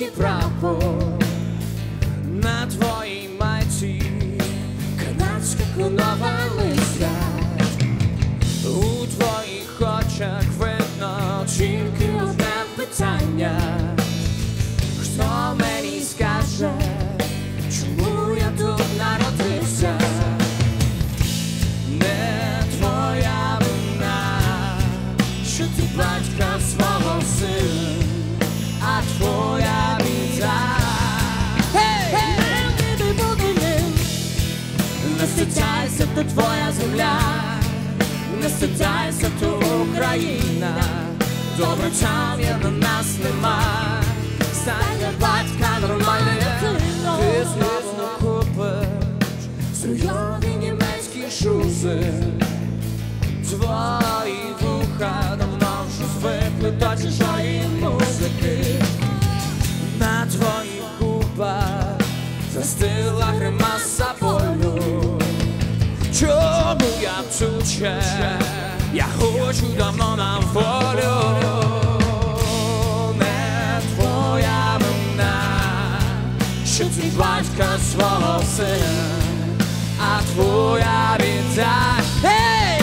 ci brakło na то твоя земля, не стидайся, то Україна, добре там є на нас нема. Стань батька нормальним, ти звісно купиш Струйові німецькі шузи. Твої вуха давно вже звикли до чужої Чому я тут ще? Я хочу давно на волю Не твоя вина Що ти батька свого сина А твоя біда Гей!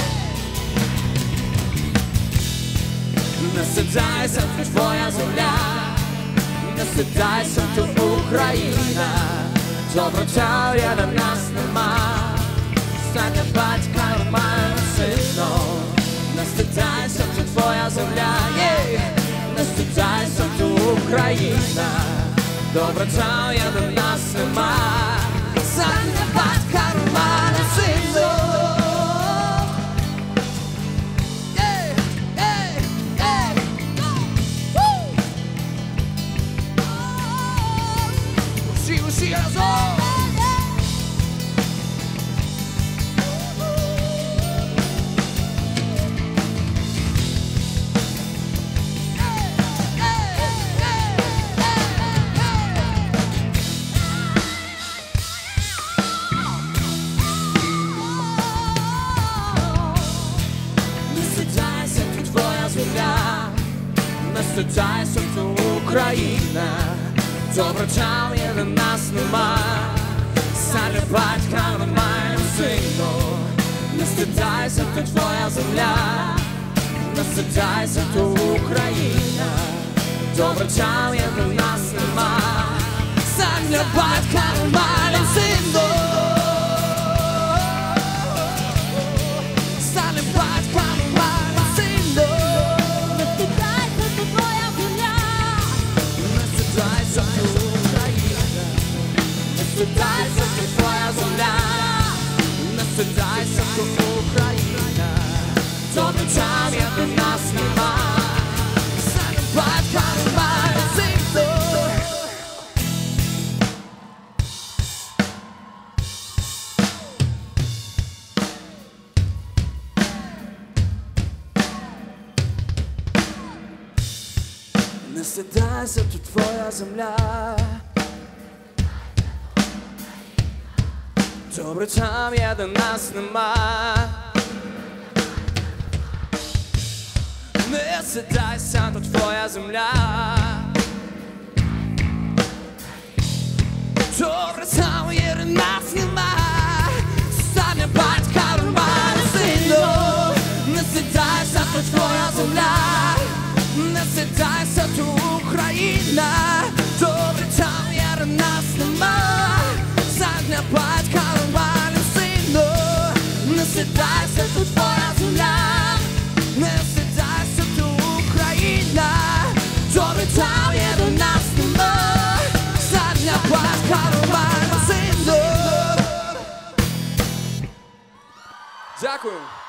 Не стидайся, це твоя земля Не стидайся, то Україна Добро я на нас нема ostatnio paćka romantyczną Nastydzaj są tu twoja zemля, jej Nastydzaj są tu Ukraina Dobro ciao, ja do nas ma Ostatnia paćka romantyczną She has all не стидайся, то Україна, добре там є на нас нема, Саме батька маємо сину, не стидайся, то твоя земля, не стидайся, то Україна, добре там є на нас не стидайся, то твоя земля, не стидайся, то Україна, добре там є до нас нема, стане батька немає сину. Не стидайся, тут твоя земля. Добре там є, де нас нема. Не стидайся, тут твоя земля. Добре там є, де нас нема. Стане батька нормальним сином. Не стидайся, тут твоя земля. Не стидайся, то Україна, не стидайся, тут твоя земля, не сідайся то Україна, добре там є до нас нема, задня батька на сину. Дякую.